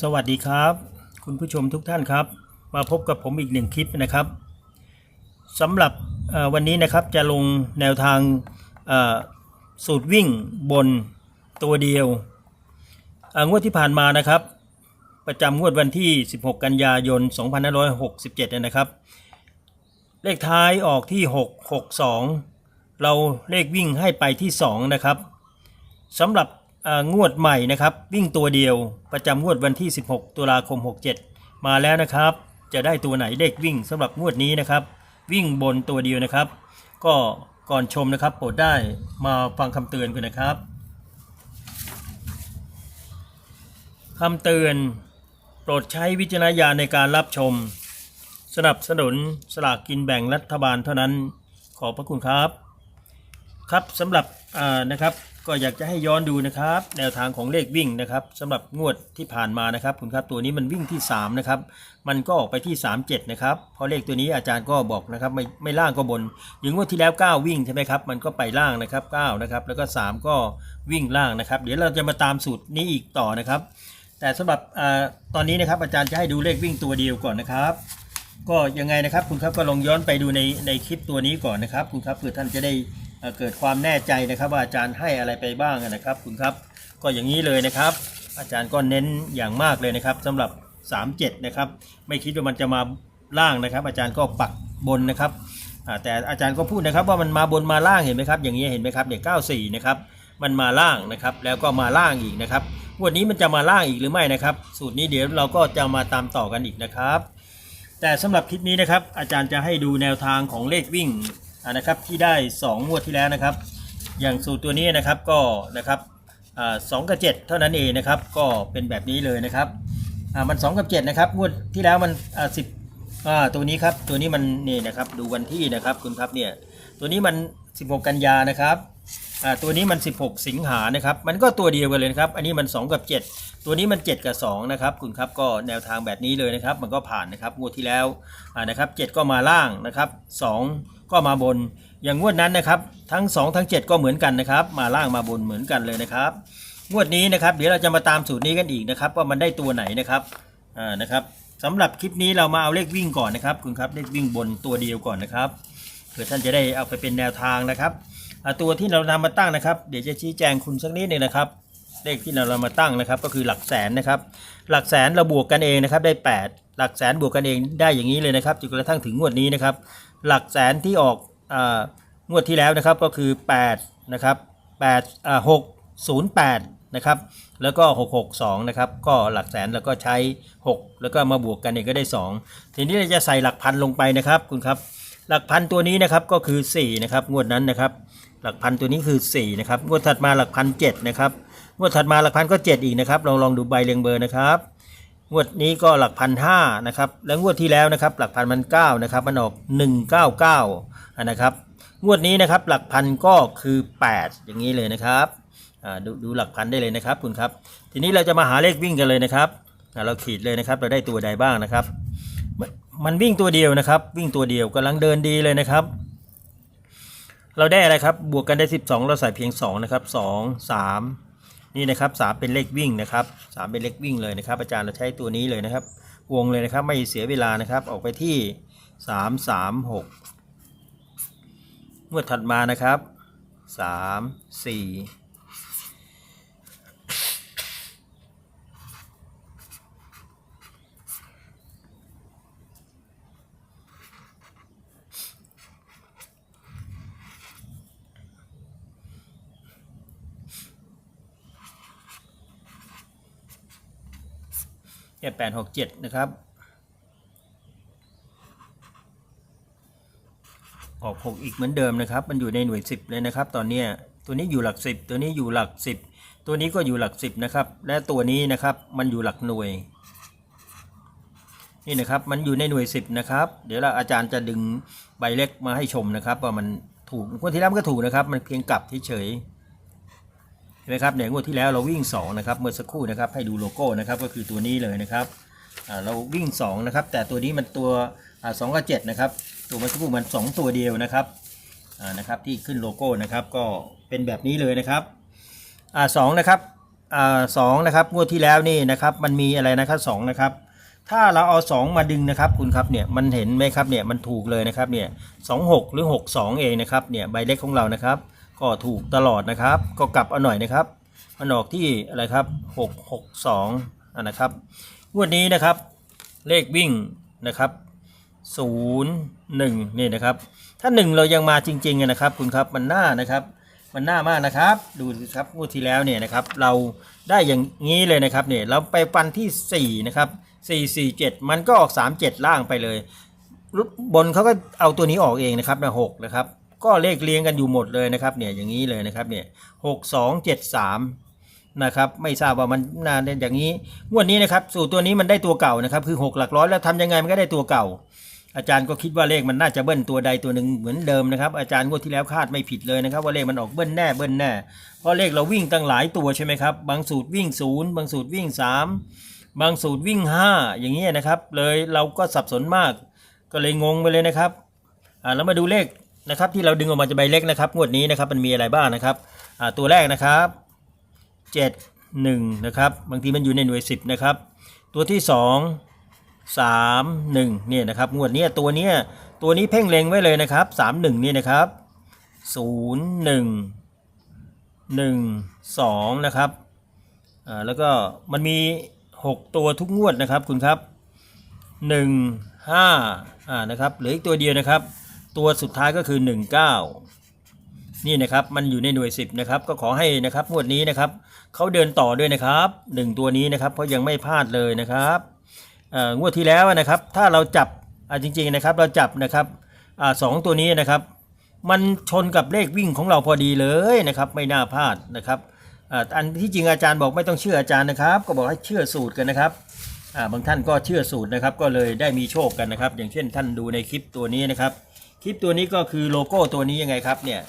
สวัสดีครับ คุณผู้ชมทุกท่านครับ มาพบกับผมอีกหนึ่งคลิปนะครับสำหรับวันนี้นะครับจะลงแนวทางสูตรวิ่งบนตัวเดียวงวดที่ผ่านมานะครับ ประจำงวดวันที่ 16 กันยายน 2567นะครับ เลขท้ายออกที่ 662 เราเลขวิ่งให้ไปที่ 2 นะครับสำหรับ งวดใหม่นะครับวิ่งตัวเดียวประจำงวดวันที่ 16 ตุลาคม 67 มาแล้วนะครับ จะได้ตัวไหนเลขวิ่งสำหรับงวดนี้นะครับ วิ่งบนตัวเดียวนะครับ ก็ก่อนชมนะครับโปรดได้มาฟังคำเตือนกันนะครับคำเตือนโปรดใช้วิจารณญาณในการรับชม สนับสนุนสลากกินแบ่งรัฐบาลเท่านั้นขอบพระคุณครับ ครับสำหรับอ่านะครับ ก็อยากจะให้ย้อนดูนะครับ แนวทางของเลขวิ่งนะครับสำหรับงวดที่ผ่านมานะครับคุณครับตัวนี้มันวิ่งที่3นะครับมันก็ออกไปที่ 37นะครับเพราะเลขตัวนี้อาจารย์ก็บอกนะครับไม่ไม่ล่างก็บนอย่างงวดที่แล้ว 9 วิ่งใช่ไหมครับมันก็ไปล่างนะครับ9นะครับแล้วก็ 3 ก็วิ่งล่างนะครับ เดี๋ยวเราจะมาตามสูตรนี้อีกต่อนะครับ แต่สำหรับอตอนนี้นะครับอาจารย์จะให้ดูเลขวิ่งตัวเดียวก่อนนะครับก็ยังไงนะครับคุณครับก็ลองย้อนไปดูในในคลิปตัวนี้ก่อนนะครับคุณครับเพื่อท่านจะได้ เกิดความแน่ใจนะครับว่าอาจารย์ให้อะไรไปบ้างนะครับ คุณครับก็อย่างนี้เลยนะครับ อาจารย์ก็เน้นอย่างมากเลยนะครับสำหรับ 37 นะครับ ไม่คิดว่ามันจะมาล่างนะครับ อาจารย์ก็ปักบนนะครับแต่อาจารย์ก็พูดนะครับว่ามันมาบนมาล่างเห็นไหมครับ อย่างนี้เห็นไหมครับเด็ก94นะครับมันมาล่างนะครับแล้วก็มาล่างอีกนะครับวันนี้มันจะมาล่างอีกหรือไม่นะครับ สูตรนี้เดี๋ยวเราก็จะมาตามต่อกันอีกนะครับ แต่สำหรับคลิปนี้นะครับ อาจารย์จะให้ดูแนวทางของเลขวิ่ง นะครับที่ได้ 2 งวดที่แล้วนะครับ อย่างสูตรตัวนี้นะครับก็นะครับสองกับเจ็ดเท่านั้นเองนะครับก็เป็นแบบนี้เลยนะครับมัน 2 กับ7นะครับงวดที่แล้วมันสิบตัวนี้ครับตัวนี้มันนี่นะครับดูวันที่นะครับคุณครับเนี่ยตัวนี้มัน 16 กันยานะครับ อ่าตัวนี้มัน 16 สิงหานะครับ มันก็ตัวเดียวกันเลยนะครับ อันนี้มัน 2 กับ 7 ตัวนี้มัน 7 กับ 2 นะครับ คุณครับก็แนวทางแบบนี้เลยนะครับ มันก็ผ่านนะครับงวดที่แล้วอ่านะครับ 7 ก็มาล่างนะครับ 2 ก็มาบน อย่างงวดนั้นนะครับ ทั้ง 2 ทั้ง 7 ก็เหมือนกันนะครับ มาล่างมาบนเหมือนกันเลยนะครับ งวดนี้นะครับ เดี๋ยวเราจะมาตามสูตรนี้กันอีกนะครับ ว่ามันได้ตัวไหนนะครับอ่านะครับสำหรับคลิปนี้เรามาเอาเลขวิ่งก่อนนะครับ คุณครับเลขวิ่งบนตัวเดียวก่อนนะครับเพื่อท่านจะได้เอาไปเป็นแนวทางนะครับ ตัวที่เรานำมาตั้งนะครับ เดี๋ยวจะชี้แจงคุณสักนิดหนึ่งนะครับ เลขที่เรานำมาตั้งนะครับ ก็คือหลักแสนนะครับ หลักแสนเราบวกกันเองนะครับ ได้ 8 หลักแสนบวกกันเองได้อย่างนี้เลยนะครับจนกระทั่งถึงงวดนี้นะครับ หลักแสนที่ออกอางวดที่แล้วนะครับก็คือ8นะครับ8อ่า608นะครับแล้วก็ 662 นะครับ ก็หลักแสนแล้วก็ใช้ 6 แล้วก็มาบวกกันเองก็ได้ 2 ทีนี้เราจะใส่หลักพันลงไปนะครับคุณครับ หลักพันตัวนี้นะครับก็คือ 4 นะครับ งวดนั้นนะครับ หลักพันตัวนี้คือ 4 นะครับงวดถัดมาหลักพันเนะครับงวดถัดมาหลักพันก็ 7 อีกนะครับลองลองดูใบเรียงเบอร์นะครับงวดนี้ก็หลักพันห้านะครับแล้วงวดที่แล้วนะครับหลักพันมันเก้านะครับมันออกหนึ่งเก้าเก้านะครับงวดนี้นะครับหลักพันก็คือแปดอย่างนี้เลยนะครับอ่าดูดูหลักพันได้เลยนะครับคุณครับ ทีนี้เราจะมาหาเลขวิ่งกันเลยนะครับอ่าเราขีดเลยนะครับเราได้ตัวใดบ้างนะครับ มันมันวิ่งตัวเดียวนะครับ วิ่งตัวเดียวกำลังเดินดีเลยนะครับ เราได้อะไรครับ บวกกันได้ 12 เราใส่เพียง 2 นะครับ 2 3 นี่นะครับ 3 เป็นเลขวิ่งนะครับ 3 เป็นเลขวิ่งเลยนะครับ อาจารย์เราใช้ตัวนี้เลยนะครับ วงเลยนะครับไม่เสียเวลานะครับ ออกไปที่ 3 3 6งวดถัดมานะครับ 3 4 เนี่ยแปดหกเจ็ดนะครับออกหกอีกเหมือนเดิมนะครับ มันอยู่ในหน่วยสิบเลยนะครับ ตอนนี้ตัวนี้อยู่หลักสิบตัวนี้อยู่หลักสิบตัวนี้ก็อยู่หลักสิบนะครับ และตัวนี้นะครับมันอยู่หลักหน่วย นี่นะครับมันอยู่ในหน่วยสิบนะครับ เดี๋ยวเราอาจารย์จะดึงใบเล็กมาให้ชมนะครับ ว่ามันถูกงวดที่แล้วมันก็ถูกนะครับ มันเพียงกลับเฉยๆ เห็นไหมครับเนี่ยงวดที่แล้วเราวิ่ง2นะครับเมื่อสักครู่นะครับให้ดูโลโก้นะครับก็คือตัวนี้เลยนะครับเราวิ่ง2นะครับแต่ตัวนี้มันตัวสองกับเจ็ดนะครับตัวเมื่อสักครู่มัน2 ตัวเดียวนะครับนะครับที่ขึ้นโลโก้นะครับก็เป็นแบบนี้เลยนะครับสองนะครับสองนะครับงวดที่แล้วนี่นะครับมันมีอะไรนะครับสองนะครับถ้าเราเอาสองมาดึงนะครับคุณครับเนี่ยมันเห็นไหมครับเนี่ยมันถูกเลยนะครับเนี่ยสองหกหรือหกสองเองนะครับเนี่ยใบเล็กของเรานะครับ ก็ถูกตลอดนะครับ ก็กลับเอาหน่อยนะครับมันออกที่อะไรครับหกหกสองนะครับงวดนี้นะครับ เลขวิ่งนะครับศูนย์หนึ่งนี่นะครับ ถ้าหนึ่งเรายังมาจริงๆนะครับ คุณครับมันหน่านะครับมันน่ามากนะครับ ดูครับงวดที่แล้วเนี่ยนะครับ เราได้อย่างนี้เลยนะครับเนี่ยเราไปฟันที่4นะครับ4 4 7 มันก็ออก 3 7 ล่างไปเลย บนเขาก็เอาตัวนี้ออกเองนะครับนะหกนะครับ ก็เลขเรียงกันอยู่หมดเลยนะครับเนี่ยอย่างนี้เลยนะครับเนี่ยหกสองเจ็ดสามนะครับไม่ทราบว่ามันนานอย่างนี้งวดนี้นะครับสูตรตัวนี้มันได้ตัวเก่านะครับคือ 6 หลักร้อยแล้วทำยังไงมันก็ได้ตัวเก่า อาจารย์ก็คิดว่าเลขมันน่าจะเบิ้ลตัวใดตัวหนึ่งเหมือนเดิมนะครับอาจารย์งวดที่แล้วคาดไม่ผิดเลยนะครับว่าเลขมันออกเบิ้ลแน่เบิ้ลแน่เพราะเลขเราวิ่งตั้งหลายตัวใช่ไหมครับบางสูตรวิ่งศูนย์บางสูตรวิ่งสามบางสูตรวิ่งห้าอย่างเงี้ยนะครับเลยเราก็สับสนมากก็เลยงงไปเลยนะครับอ่าแล้วมาดูเลข นะครับที่เราดึงออกมาจากใบเล็กนะครับงวดนี้นะครับมันมีอะไรบ้างนะครับตัวแรกนะครับเจ็ดหนึ่งนะครับบางทีมันอยู่ในหน่วยสิบนะครับตัวที่สองสามหนึ่งเนี่ยนะครับงวดนี้ตัวเนี้ยตัวนี้เพ่งเล็งไว้เลยนะครับสามหนึ่งนี่นะครับศูนย์หนึ่งหนึ่งสองนะครับอ่าแล้วก็มันมีหกตัวทุกงวดนะครับคุณครับหนึ่งห้าอ่านะครับเหลืออีกตัวเดียวนะครับ ตัวสุดท้ายก็คือหนึ่งเก้านี่นะครับมันอยู่ในหน่วยสิบนะครับก็ขอให้นะครับงวดนี้นะครับเขาเดินต่อด้วยนะครับหนึ่งตัวนี้นะครับเพราะยังไม่พลาดเลยนะครับงวดที่แล้วนะครับ ถ้าเราจับจริงๆนะครับเราจับนะครับอสองตัวนี้นะครับ มันชนกับเลขวิ่งของเราพอดีเลยนะครับ ไม่น่าพลาดนะครับอันที่จริงอาจารย์บอกไม่ต้องเชื่ออาจารย์นะครับ ก็บอกให้เชื่อสูตรกันนะครับบางท่านก็เชื่อสูตรนะครับ ก็เลยได้มีโชคกันนะครับ อย่างเช่นท่านดูในคลิปตัวนี้นะครับ คลิปตัวนี้ก็คือโลโก้ตัวนี้ยังไงครับเนี่ย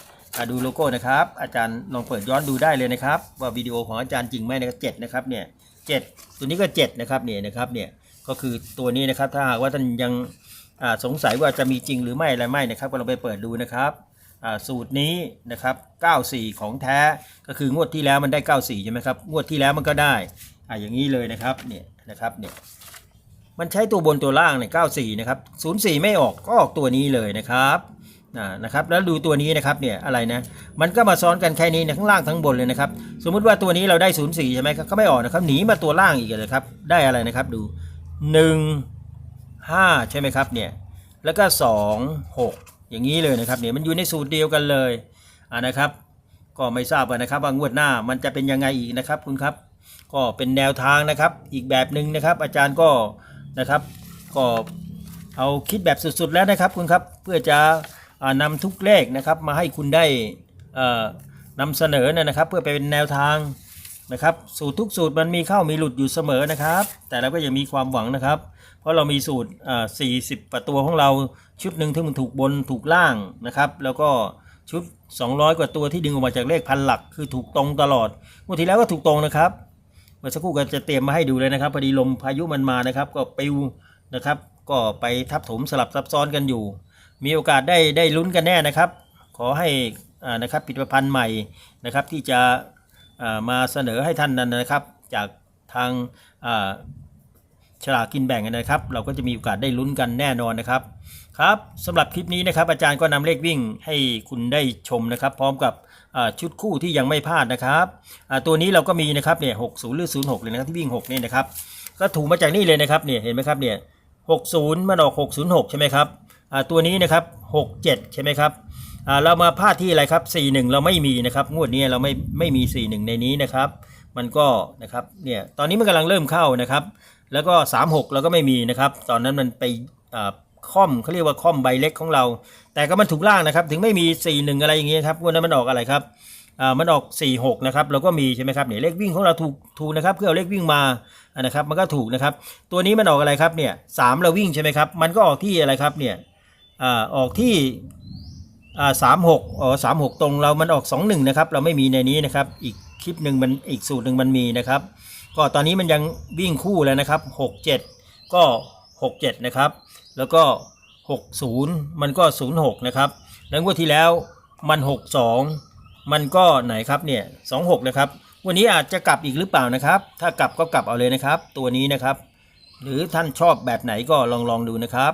ดูโลโก้นะครับ อาจารย์ลองเปิดย้อนดูได้เลยนะครับ ว่าวิดีโอของอาจารย์จริงไหมนะครับเจ็ดนะครับเนี่ยเจ็ดตัวนี้ก็เจ็ดนะครับเนี่ยนะครับเนี่ยก็คือตัวนี้นะครับถ้าหากว่าท่านยังสงสัยว่าจะมีจริงหรือไม่อะไรไม่นะครับ ก็ลองไปเปิดดูนะครับสูตรนี้นะครับ 94 ของแท้ก็คืองวดที่แล้วมันได้ 94 ใช่ไหมครับ งวดที่แล้วมันก็ได้อ่าอย่างนี้เลยนะครับ เนี่ยนะครับ เนี่ย มันใช้ตัวบนตัวล่างเนี่ย94นะครับ04ไม่ออกก็ออกตัวนี้เลยนะครับนะครับแล้วดูตัวนี้นะครับเนี่ยอะไรนะมันก็มาซ้อนกันแค่นี้นะทั้งล่างทั้งบนเลยนะครับสมมุติว่าตัวนี้เราได้04ใช่ไหมครับก็ไม่ออกนะครับหนีมาตัวล่างอีกเลยครับได้อะไรนะครับดู 1 5 ใช่ไหมครับเนี่ยแล้วก็ 2 6 อย่างนี้เลยนะครับเนี่ยมันอยู่ในสูตรเดียวกันเลยอ่านะครับ ก็ไม่ทราบนะครับว่างวดหน้ามันจะเป็นยังไงอีกนะครับคุณครับ ก็เป็นแนวทางนะครับอีกแบบหนึ่งนะครับ อาจารย์ก็ นะครับ ก็เอาคิดแบบสุดๆแล้วนะครับคุณครับเพื่อจะอ่านำทุกเลขนะครับมาให้คุณได้เอ่อนำเสนอนะครับ เพื่อไปเป็นแนวทางนะครับสูตรทุกสูตรมันมีเข้ามีหลุดอยู่เสมอนะครับ แต่เราก็ยังมีความหวังนะครับ เพราะเรามีสูตรอ่า40ประตัวของเราชุดหนึ่งที่มันถูกบนถูกล่างนะครับ แล้วก็ชุด 200 กว่าตัวที่ดึงออกมาจากเลขพันหลัก คือถูกตรงตลอดงวดที่แล้วก็ถูกตรงนะครับ มื่อสักครู่ก็จะเตรียมมาให้ดูเลยนะครับพอดีลมพายุมันมานะครับ ก็ปิวนะครับ ก็ไปทับถมสลับซับซ้อนกันอยู่ มีโอกาสได้ได้ลุ้นกันแน่นะครับ ขอให้อ่านะครับผลิตภัณฑ์ใหม่นะครับที่จะอ่ามาเสนอให้ท่านนั้นนะครับ จากทางอ่าฉลากกินแบ่งนะครับ เราก็จะมีโอกาสได้ลุ้นกันแน่นอนนะครับครับสำหรับคลิปนี้นะครับอาจารย์ก็นำเลขวิ่งให้คุณได้ชมนะครับ พร้อมกับ ชุดคู่ที่ยังไม่พลาดนะครับตัวนี้เราก็มีนะครับเนี่ยหกศูนย์หรือศูนย์หกเลยนะครับที่วิ่งหกนี่นะครับก็ถูกมาจากนี่เลยนะครับเนี่ยเห็นไหมครับเนี่ยหกศูนย์มันออกหกศูนย์หกใช่ไหมครับตัวนี้นะครับหกเจ็ดใช่ไหมครับเรามาพลาดที่อะไรครับสี่หนึ่งเราไม่มีนะครับงวดนี้เราไม่ไม่มีสี่หนึ่งในนี้นะครับ มันก็นะครับเนี่ยตอนนี้มันกำลังเริ่มเข้านะครับ แล้วก็สามหกเราก็ไม่มีนะครับ ตอนนั้นมันไป ค่อมเขาเรียกว่าค่อมใบเล็กของเรา แต่ก็มันถูกล่างนะครับ ถึงไม่มีสี่หนึ่งอะไรอย่างเงี้ยครับวดนั้นมันออกอะไรครับอ่ามันออก 4 6 นะครับเราก็มีใช่ไหมครับเนี่ยเลขวิ่งของเราถูกถูกนะครับเพื่อเอาเลขวิ่งมาอ่านะครับมันก็ถูกนะครับ ตัวนี้มันออกอะไรครับเนี่ยสามเราวิ่งใช่ไหมครับมันก็ออกที่อะไรครับเนี่ยอ่าออกที่อ่าสามหกอ๋อสามหกตรงเรามันออกสองหนึ่งนะครับเราไม่มีในนี้นะครับอีกคลิปหนึ่งมันอีกสูตรหนึ่งมันมีนะครับ ก็ตอนนี้มันยังวิ่งคู่แล้วนะครับหกเจ็ดก็หกเจ็ดนะครับ แล้วก็หกศูนย์มันก็ศูนย์หกนะครับ แล้วงวดที่แล้วมันหกสองมันก็ไหนครับเนี่ยสองหกนะครับ วันนี้อาจจะกลับอีกหรือเปล่านะครับ ถ้ากลับก็กลับเอาเลยนะครับ ตัวนี้นะครับ หรือท่านชอบแบบไหนก็ลองลองดูนะครับ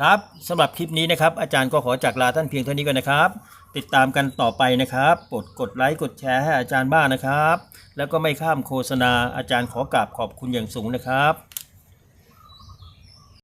ครับสำหรับคลิปนี้นะครับ อาจารย์ก็ขอจากลาท่านเพียงเท่านี้ก่อนนะครับ ติดตามกันต่อไปนะครับโปรดกดไลค์กดแชร์ให้อาจารย์บ้างนะครับ แล้วก็ไม่ข้ามโฆษณาอาจารย์ขอกราบขอบคุณอย่างสูงนะครับ